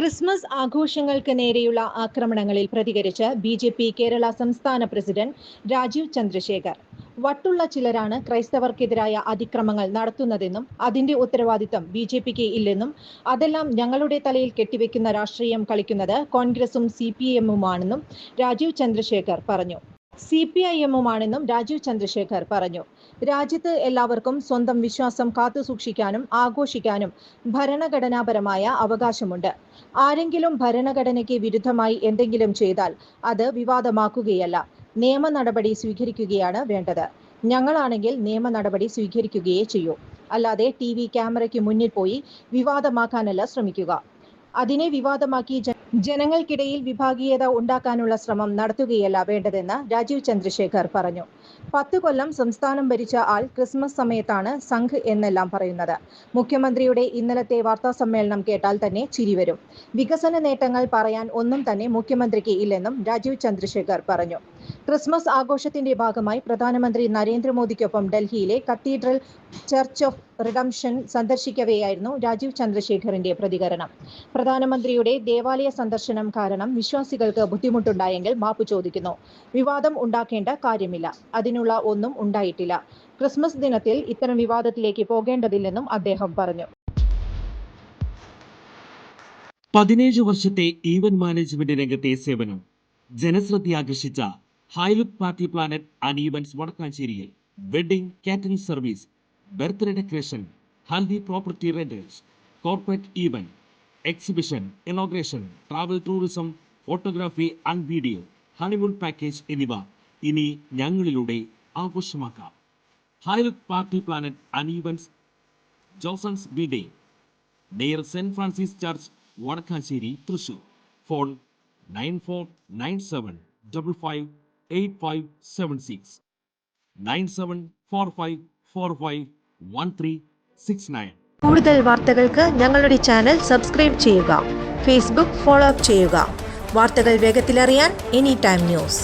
Christmas ആഘോഷങ്ങൾക്ക് നേരെയുള്ള ആക്രമണങ്ങളിൽ പ്രതികരിച്ച് ബി ജെ പി കേരള സംസ്ഥാന പ്രസിഡന്റ് രാജീവ് ചന്ദ്രശേഖർ. വട്ടുള്ള ചിലരാണ് ക്രൈസ്തവർക്കെതിരായ അതിക്രമങ്ങൾ നടത്തുന്നതെന്നും അതിന്റെ ഉത്തരവാദിത്തം ബി ജെ പിക്ക് ഇല്ലെന്നും അതെല്ലാം ഞങ്ങളുടെ തലയിൽ കെട്ടിവെക്കുന്ന രാഷ്ട്രീയം കളിക്കുന്നത് കോൺഗ്രസും സി പി എമ്മുമാണെന്നും രാജീവ് ചന്ദ്രശേഖർ പറഞ്ഞു. സി പി ഐ എമ്മുമാണെന്നും രാജീവ് ചന്ദ്രശേഖർ പറഞ്ഞു. രാജ്യത്ത് എല്ലാവർക്കും സ്വന്തം വിശ്വാസം കാത്തുസൂക്ഷിക്കാനും ആഘോഷിക്കാനും ഭരണഘടനാപരമായ അവകാശമുണ്ട്. ആരെങ്കിലും ഭരണഘടനയ്ക്ക് വിരുദ്ധമായി എന്തെങ്കിലും ചെയ്താൽ അത് വിവാദമാക്കുകയല്ല. നിയമ നടപടി സ്വീകരിക്കുകയാണ് വേണ്ടത്. ഞങ്ങളാണെങ്കിൽ നിയമ നടപടി സ്വീകരിക്കുകയേ ചെയ്യൂ. അല്ലാതെ ടി വി ക്യാമറയ്ക്ക് മുന്നിൽ പോയി വിവാദമാക്കാനല്ല ശ്രമിക്കുക. അതിനെ വിവാദമാക്കി ജനങ്ങൾക്കിടയിൽ വിഭാഗീയത ഉണ്ടാക്കാനുള്ള ശ്രമം നടത്തുകയല്ല വേണ്ടതെന്ന് രാജീവ് ചന്ദ്രശേഖർ പറഞ്ഞു. പത്ത് കൊല്ലം സംസ്ഥാനം ഭരിച്ച ആൾ ക്രിസ്മസ് സമയത്താണ് സംഘ് എന്നെല്ലാം പറയുന്നത്. മുഖ്യമന്ത്രിയുടെ ഇന്നലത്തെ വാർത്താ സമ്മേളനം കേട്ടാൽ തന്നെ ചിരി വരും. വികസന നേട്ടങ്ങൾ പറയാൻ ഒന്നും തന്നെ മുഖ്യമന്ത്രിക്ക് ഇല്ലെന്നും രാജീവ് ചന്ദ്രശേഖർ പറഞ്ഞു. ക്രിസ്മസ് ആഘോഷത്തിന്റെ ഭാഗമായി പ്രധാനമന്ത്രി നരേന്ദ്രമോദിക്കൊപ്പം ഡൽഹിയിലെ കത്തീഡ്രൽ ചർച്ച് ഓഫ് റിഡംഷൻ സന്ദർശിക്കവെയായിരുന്നു രാജീവ് ചന്ദ്രശേഖറിന്റെ പ്രതികരണം. പ്രധാനമന്ത്രിയുടെ ദേവാലയ സന്ദർശനം കാരണം വിശ്വാസികൾക്ക് ബുദ്ധിമുട്ടുണ്ടായെങ്കിൽ മാപ്പ് ചോദിക്കുന്നു. വിവാദം ഉണ്ടാക്കേണ്ട കാര്യമില്ല. അതിനുള്ള ഒന്നും ഉണ്ടായിട്ടില്ല. ക്രിസ്മസ് ദിനത്തിൽ ഇത്തരം വിവാദത്തിലേക്ക് പോകേണ്ടതില്ലെന്നും അദ്ദേഹം പറഞ്ഞു. പതിനേഴ് വർഷത്തെ ഈവന്റ് മാനേജ്മെന്റ് രംഗത്തെ സേവനം ജനശ്രദ്ധ ആകർഷിച്ച Highlook party planet and events വടക്കാഞ്ചേരിയിൽ wedding catering service birthday decoration haldi property renters corporate event exhibition inauguration travel tourism photography and video honeymoon package എന്നിവ ഇനി ഞങ്ങളിലൂടെ ആഘോഷമാക്കാം. Highlook party planet and events Josons B day near Saint Francis church Vadakkanchery Thrissur phone nine four nine seven double five eight five seven six nine seven four five four five one three six nine കൂടുതൽ വാർത്തകൾക്ക് ഞങ്ങളുടെ channel subscribe ചെയ്യുക Facebook follow up ചെയ്യുക. വാർത്തകൾ വേഗത്തിലറിയാൻ any time news